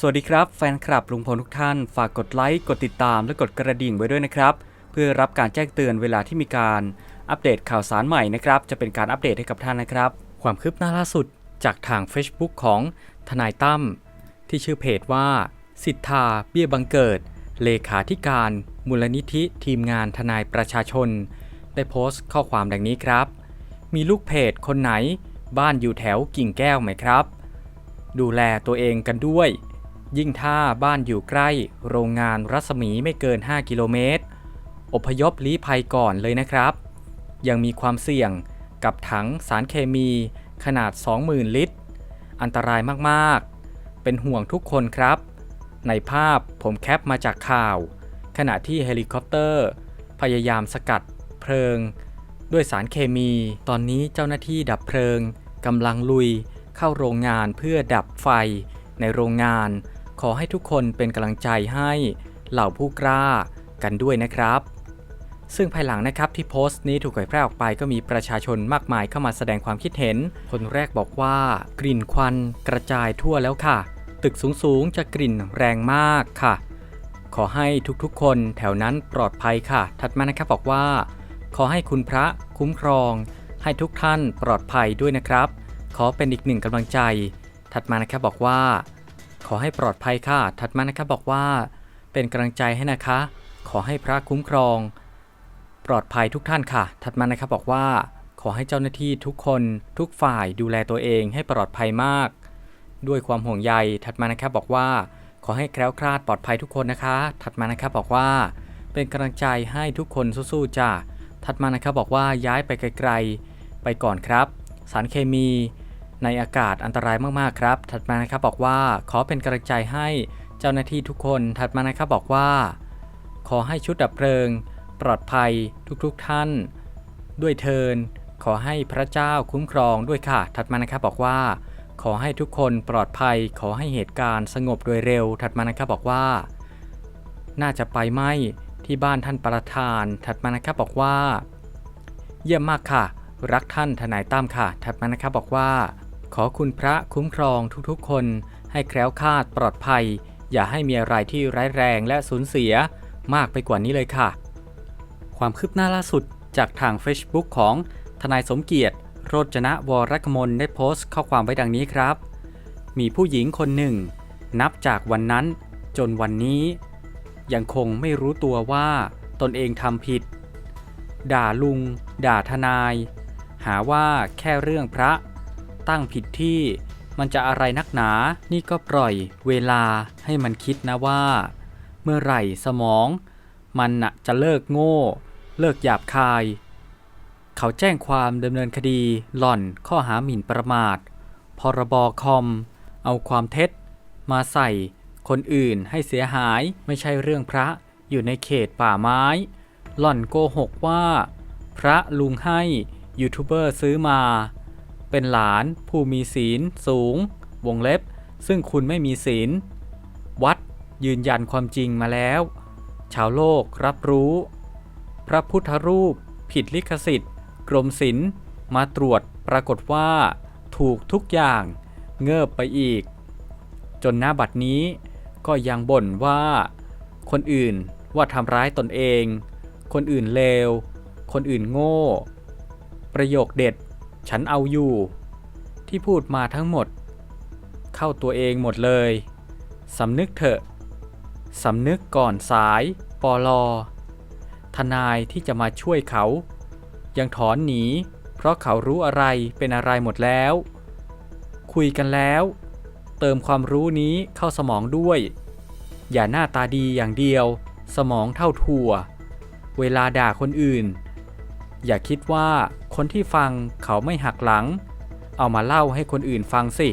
สวัสดีครับแฟนคลับลุงพลทุกท่าน ฝากกดไลค์ กดติดตามและกดกระดิ่งไว้ด้วยนะครับ เพื่อรับการแจ้งเตือนเวลาที่มีการอัปเดตข่าวสารใหม่นะครับ จะเป็นการอัปเดตให้กับท่านนะครับ ความคืบหน้าล่าสุดจากทาง Facebook ของทนายตั้มที่ชื่อเพจว่า สิทธาเบี้ยบังเกิด เลขาธิการมูลนิธิทีมงานทนายประชาชน ได้โพสต์ข้อความดังนี้ครับ มีลูกเพจคนไหน บ้านอยู่แถวกิ่งแก้วไหมครับ ดูแลตัวเองกันด้วย ยิ่งถ้าบ้านอยู่ใกล้ โรงงานรัศมีไม่เกิน 5 กิโลเมตร อพยพลี้ภัยก่อนเลยนะครับ ยังมีความเสี่ยงกับถังสารเคมีขนาด 20,000 ลิตร อันตรายมากๆ เป็นห่วงทุกคนครับ ในภาพผมแคปมาจากข่าว ขณะที่เฮลิคอปเตอร์ พยายามสกัดเพลิง ด้วยสารเคมี ตอนนี้เจ้าหน้าที่ดับเพลิงกำลังลุยเข้าโรงงานเพื่อดับไฟในโรงงาน ขอให้ทุกคนเป็นกำลังใจให้เหล่าผู้กล้ากันด้วยนะครับ ซึ่งภายหลังนะครับที่โพสต์นี้ถูกเผยแพร่ออกไปก็มีประชาชนมากมายเข้ามาแสดงความคิดเห็น คนแรกบอกว่ากลิ่นควันกระจายทั่วแล้วค่ะ ตึกสูงๆจะกลิ่นแรงมากค่ะ ขอให้ทุกๆ คนแถวนั้นปลอดภัยค่ะ ถัดมานะครับบอกว่า ขอให้คุณพระคุ้มครอง ให้ทุกท่านปลอดภัยด้วยนะครับ ขอเป็นอีกหนึ่งกำลังใจ ถัดมานะครับบอกว่า ขอให้ปลอดภัยค่ะ ถัดมานะครับบอกว่า เป็นกำลังใจให้นะคะ ขอให้พระคุ้มครอง ปลอดภัยทุกท่านค่ะ ถัดมานะครับบอกว่า ขอให้เจ้าหน้าที่ทุกคนทุกฝ่ายดูแลตัวเองให้ปลอดภัยมาก ด้วยความห่วงใย ถัดมานะครับบอกว่า ขอให้แคล้วคลาดปลอดภัยทุกคนนะคะ ถัดมานะครับบอกว่า เป็นกำลังใจให้ทุกคนสู้ๆจ้าถัดมานะครับบอกว่าย้ายไปไกลๆไปก่อนครับ สารเคมี ในอากาศอันตรายมากๆครับ ถัดมานะครับบอกว่าขอเป็นกำลังใจให้เจ้าหน้าที่ทุกคน ถัดมานะครับบอกว่า ขอให้ชุดดับเพลิง ปลอดภัยทุกๆท่าน ด้วยเทิน ขอให้พระเจ้าคุ้มครองด้วยค่ะ ถัดมานะครับบอกว่า ขอให้ทุกคนปลอดภัย ขอให้เหตุการณ์สงบโดยเร็ว ถัดมานะครับบอกว่า น่าจะไปไหมที่บ้านท่านประธาน ถัดมานะครับบอกว่า เยี่ยมมากค่ะ รักท่านทนายตั้มค่ะ ถัดมานะครับบอกว่า ขอคุณพระคุ้มครองทุกๆ คน ให้แคล้วคลาดปลอดภัย อย่าให้มีอะไรที่ร้ายแรงและสูญเสียมากไปกว่านี้เลยค่ะ ความคืบหน้าล่าสุดจากทาง Facebook ของทนายสมเกียรติ โรจนะวรกมลได้โพสต์ข้อความไว้ดังนี้ครับ มีผู้หญิงคนหนึ่ง นับจากวันนั้นจนวันนี้ ยังคงไม่รู้ตัวว่าตนเองทำผิด ด่าลุง ด่าทนาย หาว่าแค่เรื่องพระ ตั้งผิดที่ มันจะอะไรนักหนา นี่ก็ปล่อยเวลาให้มันคิดนะว่า เมื่อไหร่สมอง มันน่ะจะเลิกโง่ เลิกหยาบคาย เขาแจ้งความดำเนินคดีหล่อนข้อหาหมิ่นประมาท พรบคอม เอาความเท็จ มาใส่คนอื่นให้เสียหายไม่ใช่เรื่องพระอยู่ในเขตป่าไม้ หล่อนโกหกว่า พระลุงให้ยูทูบเบอร์ซื้อมา เป็นหลาน ผู้มีศีล สูง วงเล็บ ซึ่งคุณไม่มีศีล วัดยืนยันความจริงมาแล้ว ชาวโลกรับรู้ พระพุทธรูป ผิดลิขสิทธิ์ กรมศิลป์มาตรวจปรากฏว่า ถูกทุกอย่าง เงิบไปอีก จนหน้าบัดนี้ก็ยังบ่นว่า คนอื่นว่าทำร้ายตนเอง คนอื่นเลว คนอื่นโง่ ประโยคเด็ด ฉันเอาอยู่ ที่พูดมาทั้งหมด เข้าตัวเองหมดเลยสำนึกเถอะสำนึกก่อนสายปอลอทนายที่จะมาช่วยเขา ยังถอนหนี เพราะเขารู้อะไรเป็นอะไรหมดแล้ว คุยกันแล้ว เติมความรู้นี้เข้าสมองด้วย อย่าหน้าตาดีอย่างเดียว สมองเท่าถั่ว เวลาด่าคนอื่น อย่าคิดว่า คนที่ฟังเขาไม่หักหลัง เอามาเล่าให้คนอื่นฟังสิ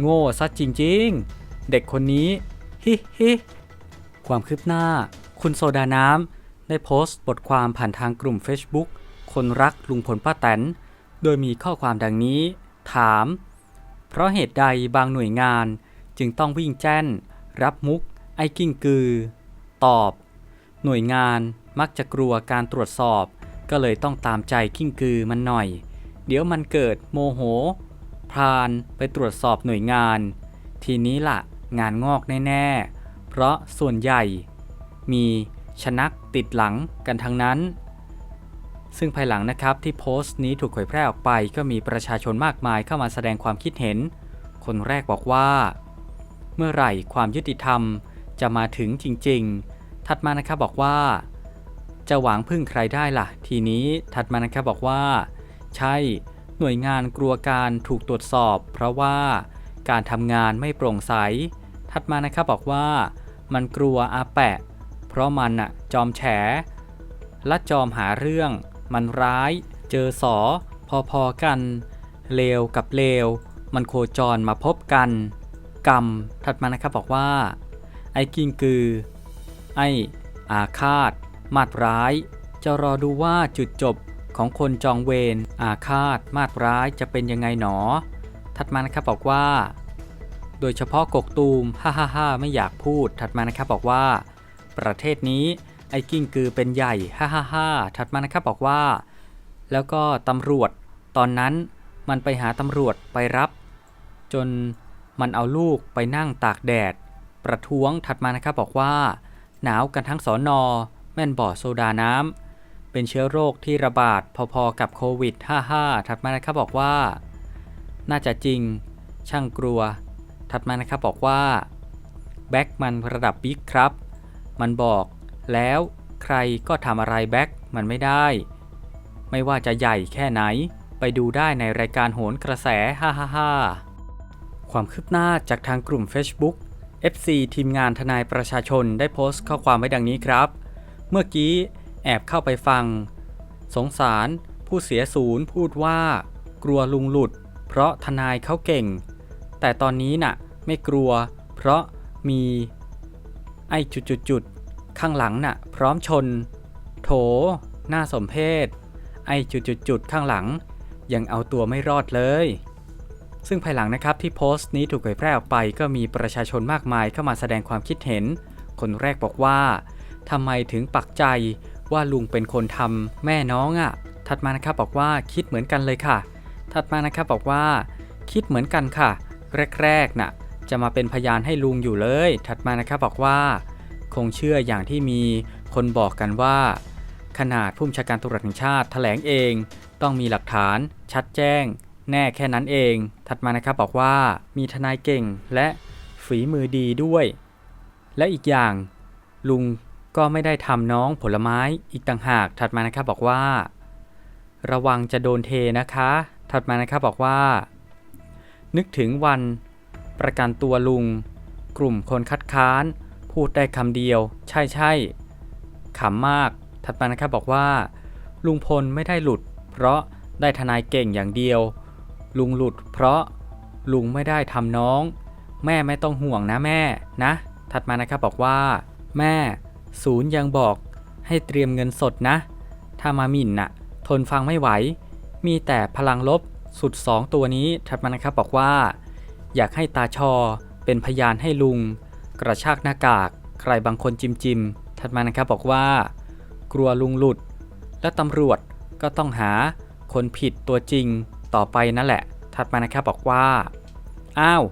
โง่ซะจริงๆ เด็กคนนี้ ฮิฮิความคืบหน้า คุณโซดาน้ำได้โพสต์บทความผ่านทางกลุ่ม Facebook คนรักลุงพลป้าแตน โดยมีข้อความดังนี้ ถาม เพราะเหตุใดบางหน่วยงานจึงต้องวิ่งแจ้น รับมุก ไอ้กิ้งกือ ตอบ หน่วยงานมักจะกลัวการตรวจสอบ ก็เลยต้องตามใจกิ้งกือมันหน่อย เดี๋ยวมันเกิดโมโห พรานไปตรวจสอบหน่วยงาน ทีนี้ล่ะ งานงอกแน่ๆ เพราะส่วนใหญ่ มีชนักติดหลังกันทั้งนั้น ซึ่งภายหลังนะครับที่โพสต์นี้ถูกเผยแพร่ออกไป ก็มีประชาชนมากมายเข้ามาแสดงความคิดเห็น คนแรกบอกว่า เมื่อไหร่ความยุติธรรมจะมาถึงจริงๆ ถัดมานะครับบอกว่า จะหวังพึ่งใครได้ล่ะ ทีนี้ถัดมานะครับบอกว่า ใช่ หน่วยงานกลัวการถูกตรวจสอบ เพราะว่าการทำงานไม่โปร่งใส ถัดมานะครับบอกว่า มันกลัวอาแปะ เพราะมันอะจอมแฉและจอมหาเรื่อง มันร้าย เจอสอ พอๆกัน เลวกับเลว มันโคจรมาพบกัน กรรม ถัดมานะครับบอกว่า ไอ้กิงกือ ไอ้อาฆาต มาดร้าย จะรอดูว่าจุดจบของคนจองเวรอาฆาต มาดร้ายจะเป็นยังไงหนอ ถัดมานะครับบอกว่า โดยเฉพาะกกตูมฮ่าฮ่าฮ่าไม่อยากพูด ถัดมานะครับบอกว่า ประเทศนี้ไอ้กิ้งกือเป็นใหญ่ฮ่าฮ่าฮ่าถัดมานะครับบอกว่า แล้วก็ตำรวจ ตอนนั้นมันไปหาตำรวจไปรับ จนมันเอาลูกไปนั่งตากแดด ประท้วงถัดมานะครับบอกว่า หนาวกันทั้งสอนอ แม่นบ่อโซดาน้ำ เป็นเชื้อโรคที่ระบาดพอๆกับโควิด 55 ถัดมานะครับบอกว่า น่าจะจริง ช่างกลัว ถัดมานะครับบอกว่า แบ็กมันระดับบิ๊กครับ มันบอกแล้วใครก็ทำอะไรแบ็กมันไม่ได้ ไม่ว่าจะใหญ่แค่ไหน ไปดูได้ในรายการโหนกระแส ฮ่าฮ่าฮาความคืบหน้าจากทางกลุ่ม Facebook FC ทีมงานทนายประชาชนได้โพสต์ข้อความไว้ดังนี้ครับ เมื่อกี้แอบเข้าไปฟัง สงสารผู้เสียศูนย์พูดว่า กลัวลุงหลุด เพราะทนายเขาเก่ง แต่ตอนนี้น่ะ ไม่กลัว เพราะมี ไอ้จุดๆๆข้างหลังน่ะ พร้อมชน โถหน่าสมเพชไอ้จุดๆๆข้างหลัง ยังเอาตัวไม่รอดเลย ซึ่งภายหลังนะครับที่โพสต์นี้ถูกเผยแพร่ออกไปก็มีประชาชนมากมายเข้ามาแสดงความคิดเห็น คนแรกบอกว่า ทำไมถึงปักใจว่าลุงเป็นคนทำแม่น้องอะ่ะ ถัดมานะครับบอกว่าคิดเหมือนกันเลยค่ะ ถัดมานะครับบอกว่า คิดเหมือนกันค่ะ แรกๆน่ะจะมาเป็นพยานให้ลุงอยู่เลย ถัดมานะครับบอกว่า คงเชื่ออย่างที่มีคนบอกกันว่า ขนาดผู้บัญชาการตำรวจแห่งชาติแถลงเอง ต้องมีหลักฐาน ชัดแจ้ง แน่แค่นั้นเอง ถัดมานะครับบอกว่ามีทนายเก่งและฝีมือดีด้วย และอีกอย่างลุง ก็ไม่ได้ทำน้องผลไม้อีกต่างหาก ถัดมานะครับบอกว่า ระวังจะโดนเทนะคะ ถัดมานะครับบอกว่า นึกถึงวันประกันตัวลุง กลุ่มคนคัดค้าน พูดได้คำเดียว ใช่ใช่ขำมาก ถัดมานะครับบอกว่า ลุงพลไม่ได้หลุด เพราะได้ทนายเก่งอย่างเดียว ลุงหลุด เพราะลุงไม่ได้ทำน้อง แม่ไม่ต้องห่วงนะแม่นะ ถัดมานะครับบอกว่า แม่ ศูนย์ยังบอกให้เตรียมเงินสดนะ ถ้ามาหมิ่นน่ะ ทนฟังไม่ไหว มีแต่พลังลบสุด2ตัวนี้ถัดมานะครับบอกว่า อยากให้ตาชอเป็นพยานให้ลุง กระชากหน้ากาก ใครบางคนจิมจิมถัดมานะครับบอกว่า กลัวลุงหลุด และตำรวจก็ต้องหาคนผิดตัวจริงต่อไปนั่นแหละถัดมานะครับบอกว่า อ้าว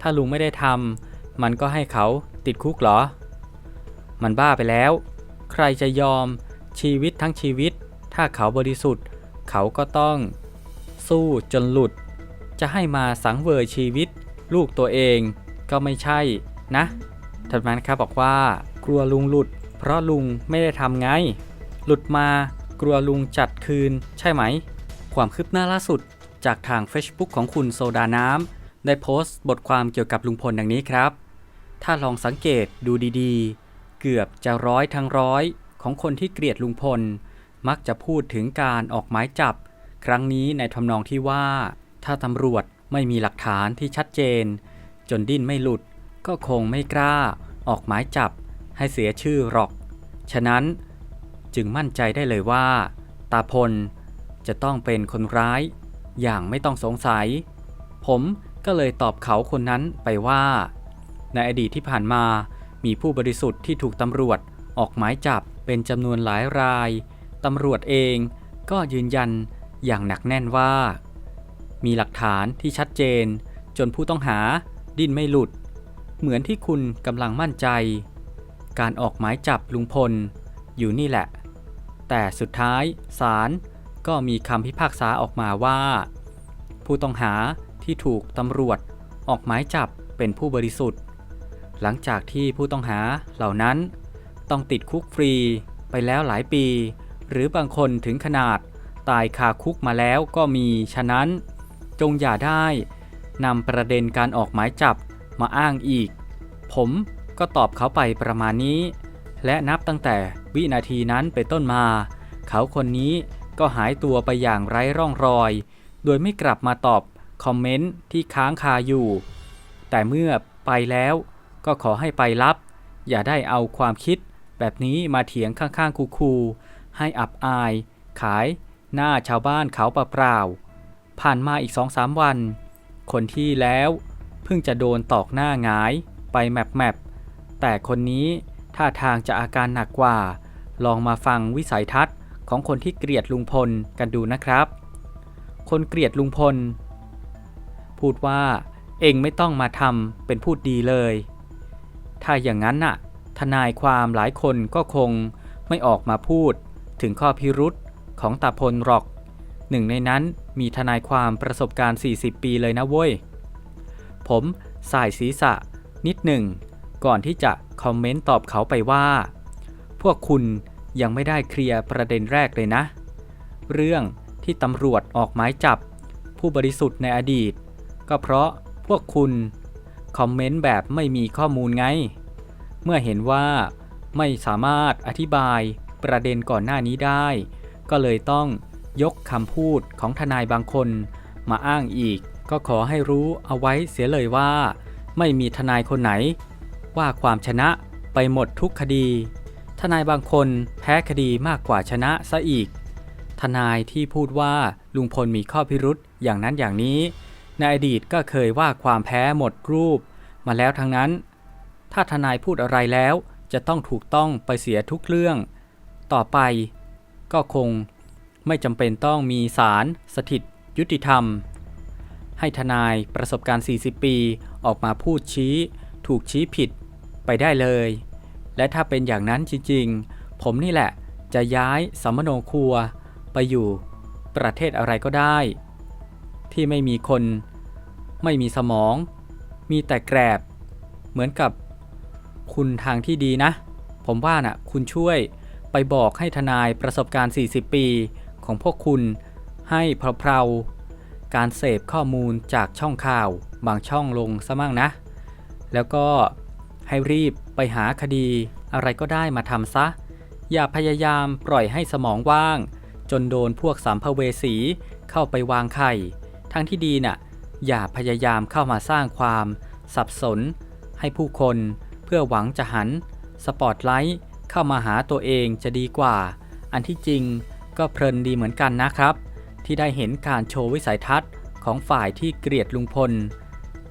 ถ้าลุงไม่ได้ทำมันก็ให้เขาติดคุกเหรอ มันบ้าไปแล้ว ใครจะยอมชีวิตทั้งชีวิต ถ้าเขาบริสุทธิ์ เขาก็ต้อง สู้จนหลุด จะให้มาสังเวยชีวิต ลูกตัวเองก็ไม่ใช่นะถัดมานะครับบอกว่า กลัวลุงหลุด เพราะลุงไม่ได้ทำไง หลุดมากลัวลุงจัดคืนใช่ไหม ความคืบหน้าล่าสุด จากทาง Facebook ของคุณโซดาน้ำได้โพสต์บทความเกี่ยวกับลุงพลดังนี้ครับ ถ้าลองสังเกตดูดีๆ เกือบจะร้อยทั้งร้อยของคนที่เกลียดลุงพล มักจะพูดถึงการออกหมายจับ ครั้งนี้ในทำนองที่ว่า ถ้าตำรวจไม่มีหลักฐานที่ชัดเจน จนดิ้นไม่หลุด ก็คงไม่กล้า ออกหมายจับ ให้เสียชื่อหรอก ฉะนั้นจึงมั่นใจได้เลยว่า ตาพลจะต้องเป็นคนร้าย อย่างไม่ต้องสงสัย ผมก็เลยตอบเขาคนนั้นไปว่า ในอดีตที่ผ่านมา มีผู้บริสุทธิ์ที่ถูกตำรวจออกหมายจับเป็นจำนวนหลายราย ตำรวจเองก็ยืนยันอย่างหนักแน่นว่า มีหลักฐานที่ชัดเจน จนผู้ต้องหาดิ้นไม่หลุด เหมือนที่คุณกำลังมั่นใจ การออกหมายจับลุงพล อยู่นี่แหละ แต่สุดท้ายศาลก็มีคำพิพากษาออกมาว่า ผู้ต้องหาที่ถูกตำรวจออกหมายจับเป็นผู้บริสุทธิ์ หลังจากที่ผู้ต้องหาเหล่านั้น ต้องติดคุกฟรีไปแล้วหลายปี หรือบางคนถึงขนาดตายคาคุกมาแล้วก็มี ฉะนั้นจงอย่าได้นำประเด็นการออกหมายจับมาอ้างอีก ผมก็ตอบเขาไปประมาณนี้ และนับตั้งแต่วินาทีนั้นไปนต้นมา เขาคนนี้ก็หายตัวไปอย่างไร้ร่องรอย โดยไม่กลับมาตอบคอมเมนต์ที่ค้างคาอยู่ แต่เมื่อไปแล้ว ก็ขอให้ไปรับ อย่าได้เอาความคิด แบบนี้มาเถียงข้างๆคูๆให้อับอาย ขาย หน้าชาวบ้านเขาเปล่าๆผ่านมาอีกสองสามวัน คนที่แล้วเพิ่งจะโดนตอกหน้าหงายไปแมปแมปแต่คนนี้ท่าทางจะอาการหนักกว่า ลองมาฟังวิสัยทัศน์ของคนที่เกลียดลุงพลกันดูนะครับ คนเกลียดลุงพล พูดว่าเองไม่ต้องมาทำเป็นพูดดีเลย ถ้าอย่างนั้นน่ะ ทนายความหลายคนก็คงไม่ออกมาพูด ถึงข้อพิรุษของตาพลหรอก หนึ่งในนั้นมีทนายความประสบการณ์ 40 ปีเลยนะเว้ย ผมสายศีรษะนิดหนึ่ง ก่อนที่จะคอมเมนต์ตอบเขาไปว่า พวกคุณยังไม่ได้เคลียร์ประเด็นแรกเลยนะ เรื่องที่ตำรวจออกหมายจับ ผู้บริสุทธิ์ในอดีต ก็เพราะพวกคุณ คอมเมนต์แบบไม่มีข้อมูลไง เมื่อเห็นว่าไม่สามารถอธิบายประเด็นก่อนหน้านี้ได้ ก็เลยต้องยกคำพูดของทนายบางคนมาอ้างอีก ก็ขอให้รู้เอาไว้เสียเลยว่า ไม่มีทนายคนไหน ว่าความชนะไปหมดทุกคดี ทนายบางคนแพ้คดีมากกว่าชนะซะอีก ทนายที่พูดว่าลุงพลมีข้อพิรุษอย่างนั้นอย่างนี้ ในอดีตก็เคยว่าความแพ้หมดรูป มาแล้วทั้งนั้น ถ้าทนายพูดอะไรแล้วจะต้องถูกต้องไปเสียทุกเรื่อง ต่อไปก็คงไม่จำเป็นต้องมีศาลสถิตยุติธรรม ให้ทนายประสบการณ์ 40 ปีออกมาพูดชี้ ถูกชี้ผิดไปได้เลย และถ้าเป็นอย่างนั้นจริงๆ ผมนี่แหละจะย้ายสัมมโนครัวไปอยู่ประเทศอะไรก็ได้ ที่ไม่มีคน ไม่มีสมอง มีแต่แกรบ เหมือนกับคุณทางที่ดีนะ ผมว่านะ่ะคุณช่วยไปบอกให้ทนายประสบการณ์ 40 ปีของพวกคุณให้เพลาๆการเสพข้อมูลจากช่องข่าว บางช่องลงซะมั่งนะ แล้วก็ให้รีบไปหาคดี อะไรก็ได้มาทำซะ อย่าพยายามปล่อยให้สมองว่าง จนโดนพวกสัมภเวสีเข้าไปวางไข่ ทั้งที่ดีน่ะ อย่าพยายามเข้ามาสร้างความ สับสน ให้ผู้คน เพื่อหวังจะหัน สปอตไลท์เข้ามาหาตัวเองจะดีกว่า อันที่จริงก็เพลินดีเหมือนกันนะครับ ที่ได้เห็นการโชว์วิสัยทัศน์ของฝ่ายที่เกลียดลุงพล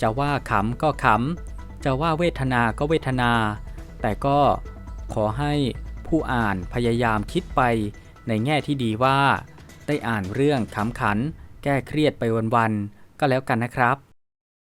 จะว่าขำก็ขำ จะว่าเวทนาก็เวทนา แต่ก็ขอให้ผู้อ่านพยายามคิดไปในแง่ที่ดีว่า ได้อ่านเรื่องขำขัน แก้เครียดไปวันๆ ก็แล้วกันนะครับ